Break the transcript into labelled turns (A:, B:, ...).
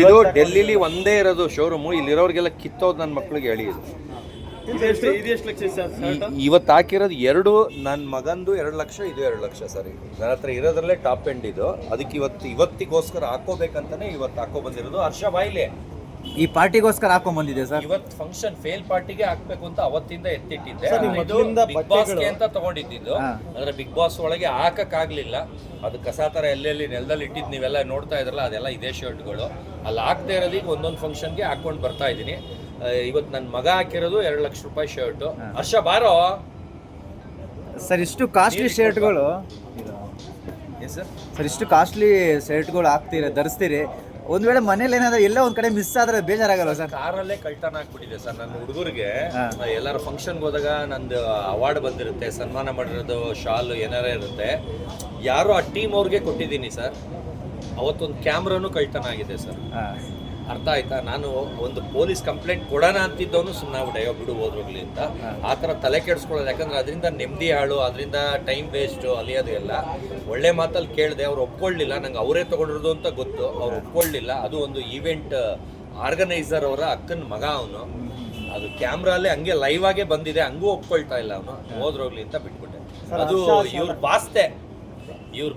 A: ಇದು ಡೆಲ್ಲಿಲಿ ಒಂದೇ ಇರೋದು ಶೋರೂಮು ಇಲ್ಲಿರೋರಿಗೆಲ್ಲ ಕಿತ್ತೋದು ನನ್ನ ಮಕ್ಳಿಗೆ ಹೇಳಿ ಇದು. ಇವತ್ತು ಹಾಕಿರೋದು ಎರಡು ನನ್ನ ಮಗಂದು ಎರಡು ಲಕ್ಷ ಇದು ಎರಡು ಲಕ್ಷ ಸರ್ ಇದು. ನನ್ನ ಹತ್ರ ಇರೋದ್ರಲ್ಲೇ ಟಾಪ್ ಎಂಡ್ ಇದು. ಅದಕ್ಕೆ ಇವತ್ತು ಇವತ್ತಿಗೋಸ್ಕರ ಹಾಕೋಬೇಕಂತಾನೆ ಇವತ್ತು ಹಾಕೋ ಬಂದಿರೋದು. ಹರ್ಷ ಬಾಯ್ಲೆ
B: ಈ ಪಾರ್ಟಿಗೋಸ್ಕರ ಹಾಕೊಂಡ್ ಬಂದಿದೆ ಸರ್?
A: ಇವತ್ತು ಫಂಕ್ಷನ್ ಫೇಲ್ ಪಾರ್ಟಿಗೆ ಹಾಕ್ಬೇಕು ಅಂತ ಅವತ್ತಿಂದ ಎತ್ತಿಟ್ಟಿದ್ದೆ.
C: ಸರ್, ನೀವು
A: ಇದು
C: ಮೊದ್ಲಿಂದ
A: ಬಿಗ್ ಬಾಸ್ ಅಂತ ತಗೊಂಡಿದ್ದು
B: ಹಾ.
A: ಅಂದ್ರೆ ಬಿಗ್ ಬಾಸ್ ಒಳಗೆ ಹಾಕಕ್ ಆಗ್ಲಿಲ್ಲ ಅದು ಕಸ ತರ ಎಲ್ಲೆಲ್ಲಿ ನೆಲದಲ್ಲಿ ಇಟ್ಟಿದ್ ನೀವೆಲ್ಲ ನೋಡ್ತಾ ಇದ್ರಲ್ಲ ಅದೆಲ್ಲ ಇದೇ ಶರ್ಟ್ಗಳು ಅಲ್ಲಿ ಹಾಕ್ದೇ ಇರೋದೀಗ ಒಂದೊಂದು ಫಂಕ್ಷನ್ಗೆ ಹಾಕೊಂಡು ಬರ್ತಾ ಇದ್ದೀನಿ. ಇವತ್ತು ನನ್ನ ಮಗ ಹಾಕಿರೋದು ಎರಡು ಲಕ್ಷ ರೂಪಾಯಿ ಶರ್ಟ್ ಹರ್ಷ ಬಾರೋ?
B: ಸರ್ ಇಷ್ಟು ಕಾಸ್ಟ್ಲಿ ಶರ್ಟ್ಗಳು
A: ಸರ್
B: ಸರ್ ಇಷ್ಟು ಕಾಸ್ಟ್ಲಿ ಶರ್ಟ್ಗಳು ಹಾಕ್ತೀರಿ ಧರಿಸ್ತೀರಿ. ಒಂದ್ ವೇಳೆ ಮನೇಲಿ ಏನಾದ್ರೆ ಎಲ್ಲ ಒಂದ್ ಕಡೆ ಮಿಸ್ ಆದ್ರೆ ಬೇಜಾರಾಗಲ್ಲ ಸರ್?
A: ಕಾರಲ್ಲೇ ಕಳ್ತನ ಆಗ್ಬಿಟ್ಟಿದೆ ಸರ್. ನನ್ನ ಹುಡುಗರಿಗೆ. ಎಲ್ಲಾರು ಫಂಕ್ಷನ್ಗೆ ಹೋದಾಗ ನಂದು ಅವಾರ್ಡ್ ಬಂದಿರುತ್ತೆ ಸನ್ಮಾನ ಮಾಡಿರೋದು ಶಾಲ್ ಏನಾರ ಇರುತ್ತೆ. ಯಾರು ಆ ಟೀಮ್ ಅವ್ರಿಗೆ ಕೊಟ್ಟಿದ್ದೀನಿ ಸರ್. ಅವತ್ತೊಂದು ಕ್ಯಾಮ್ರಾನು ಕಳ್ತನ ಆಗಿದೆ ಸರ್. ಅರ್ಥ ಆಯ್ತಾ? ನಾನು ಒಂದು ಪೊಲೀಸ್ ಕಂಪ್ಲೇಂಟ್ ಕೊಡೋಣ ಅಂತಿದ್ದವನು ಸುಮ್ಮನೆ ಅಯ್ಯೋ ಬಿಡು ಹೋದ್ರೋಗ್ಲಿ ಅಂತ. ಆ ಥರ ತಲೆ ಕೆಡಿಸ್ಕೊಳ್ಳೋದು ಯಾಕಂದ್ರೆ ಅದರಿಂದ ನೆಮ್ಮದಿ ಹಾಳು ಅದರಿಂದ ಟೈಮ್ ವೇಸ್ಟು ಅಲಿಯೋದು ಎಲ್ಲ. ಒಳ್ಳೆ ಮಾತಲ್ಲಿ ಕೇಳಿದೆ ಅವ್ರು ಒಪ್ಕೊಳ್ಳಿಲ್ಲ ನಂಗೆ ಅವರೇ ತಗೊಂಡಿರೋದು ಅಂತ ಗೊತ್ತು. ಅವ್ರು ಒಪ್ಕೊಳ್ಳಿಲ್ಲ. ಅದು ಒಂದು ಈವೆಂಟ್ ಆರ್ಗನೈಸರ್ ಅವರ ಅಕ್ಕನ ಮಗ ಅವನು. ಅದು ಕ್ಯಾಮ್ರಲ್ಲೇ ಹಂಗೆ ಲೈವ್ ಆಗೇ ಬಂದಿದೆ ಹಂಗೂ ಒಪ್ಕೊಳ್ತಾ ಇಲ್ಲ ಅವನು. ಹೋದ್ರೋಗ್ಲಿ ಅಂತ ಬಿಟ್ಬಿಟ್ಟೆ. ಅದು ಇವ್ರ ಬಾಸ್ತೆ ಇವ್ರ